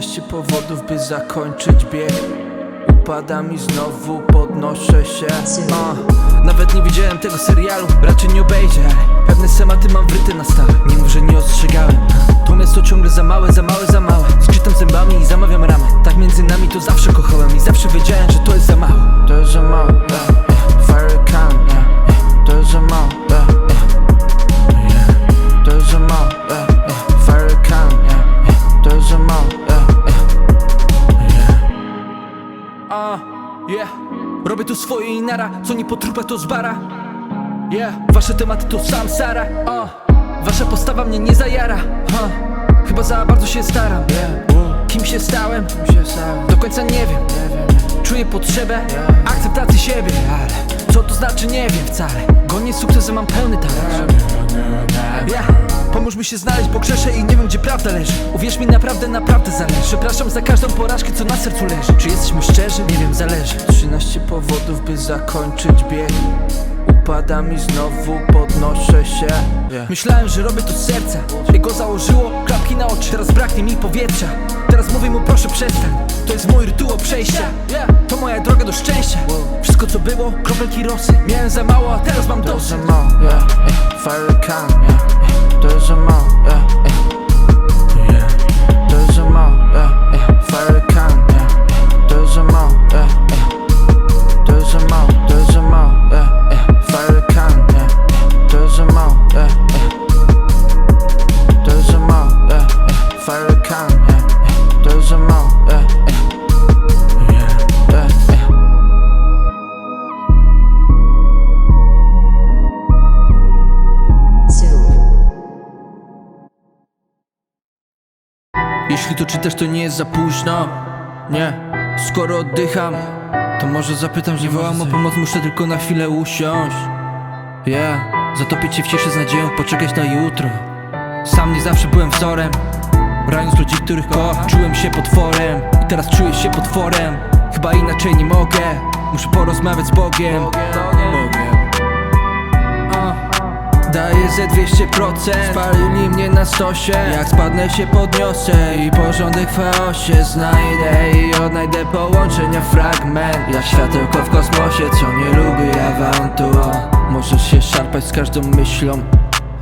13 powodów, by zakończyć bieg. Upadam i znowu podnoszę się Nawet nie widziałem tego serialu, raczej nie obejrzę. Pewne schematy mam wryte na stałe, mów, że nie ostrzegałem. To miasto ciągle za małe, za małe, za małe. Skrzytam zębami i zamawiam ramę Tak między nami to zawsze kochałem I zawsze wiedziałem, że to jest za mało. To jest za mało, yeah, Robię tu swoje i nara Co nie po to zbara Yeah Wasze tematy to sam Sara A, Wasza postawa mnie nie zajara ha. Chyba za bardzo się staram yeah. Kim się stałem? Do końca nie wiem Czuję potrzebę akceptacji siebie Ale co to znaczy nie wiem wcale Gonię sukcesem mam pełny talerz yeah. Pomóż mi się znaleźć, bo grzeszę i nie wiem gdzie prawda leży. Uwierz mi naprawdę, naprawdę zależy. Przepraszam za każdą porażkę, co na sercu leży. Czy jesteśmy szczerzy? Nie wiem, zależy. 13 powodów, by zakończyć bieg. Upadam i znowu podnoszę się. Myślałem, że robię to z serca. Jego założyło klapki na oczy Teraz braknie mi powietrza Teraz mówię mu proszę przestań To jest mój rytuał przejścia To moja droga do szczęścia Wszystko co było, kropelki rosy Miałem za mało, a teraz mam dosyć za mało, yeah, yeah. Fire can, yeah, yeah. To jest za mało, yeah, yeah. Jeśli to czytasz, to nie jest za późno. Nie, skoro oddycham To może zapytam, nie wołam o pomoc Muszę tylko na chwilę usiąść. Yeah, zatopię cię w cieszy z nadzieją Poczekać na jutro. Sam nie zawsze byłem wzorem. Raniąc ludzi, których kocham Czułem się potworem. I teraz czuję się potworem. Chyba inaczej nie mogę. Muszę porozmawiać z Bogiem. Bogiem. Daję ze 200% Spalili mnie na stosie. Jak spadnę się podniosę. I porządek w chaosie Znajdę. I odnajdę połączenia fragment. Jak światełko w kosmosie Co nie lubi awantur Możesz się szarpać z każdą myślą.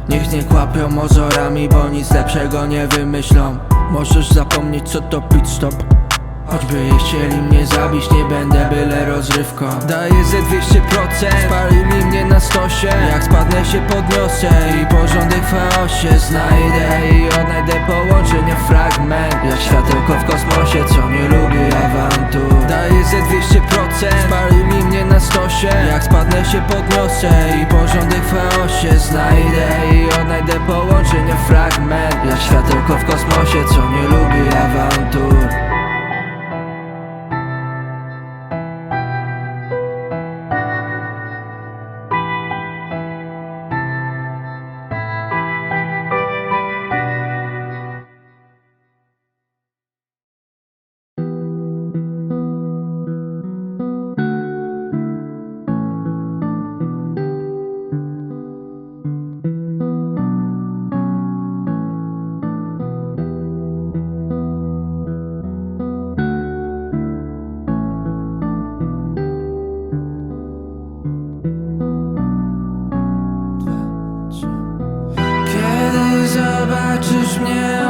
Niech nie kłapią ozorami Bo nic lepszego nie wymyślą. Możesz zapomnieć co to pit stop Choćby chcieli mnie zabić, nie będę byle rozrywką. Daję ze 200% Spalili mnie na stosie. Jak spadnę się podniosę. I porządek w chaosie Znajdę. I odnajdę połączenia fragment. Jak światełko w kosmosie, co nie lubi awantur. Daję ze 200% Spalili mnie na stosie. Jak spadnę się podniosę. I porządek w chaosie Znajdę. I odnajdę połączenia fragment. Jak światełko w kosmosie, co nie lubi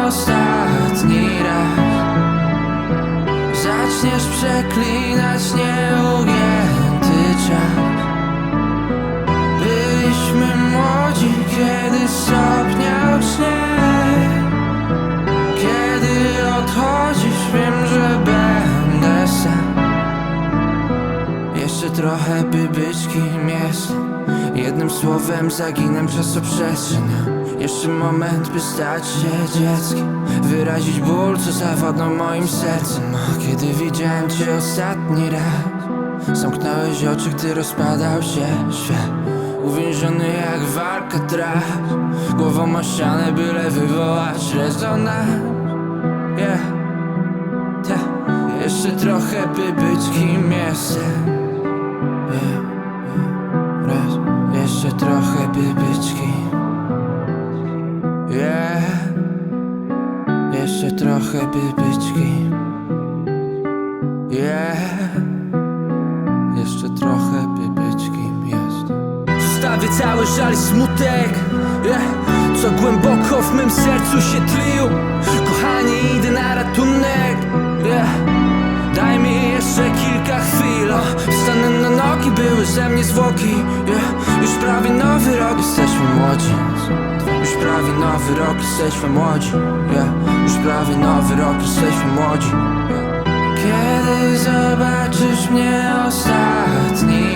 ostatni raz. Zaczniesz przeklinać nieugięty czas. Byliśmy młodzi, kiedy stopniał śnieg. Kiedy odchodzisz, wiem, że będę sam. Jeszcze trochę by być kim jestem Jednym słowem zaginam czasoprzestrzeń Jeszcze moment by stać się dzieckiem. Wyrazić ból, co zawładnął moim sercem. A Kiedy widziałem cię ostatni raz Zamknąłeś oczy, gdy rozpadał się świat. Uwięziony jak walka traf. Głową ścianę, byle wywołać rezonans. Yeah. Jeszcze trochę by być kim jestem łyżeczki Yeah. Jeszcze trochę piepeczki jest. Zostawię cały żal i smutek yeah. Co głęboko w mym sercu się tlił. Kochanie idę na ratunek yeah. Daj mi jeszcze kilka chwil. Stanę na nogi, były ze mnie zwłoki yeah. Już prawie nowy rok, jesteśmy młodzi prawie nowy rok, jesteśmy młodzi yeah. Już prawie nowy rok, jesteśmy młodzi yeah. Kiedy zobaczysz mnie ostatni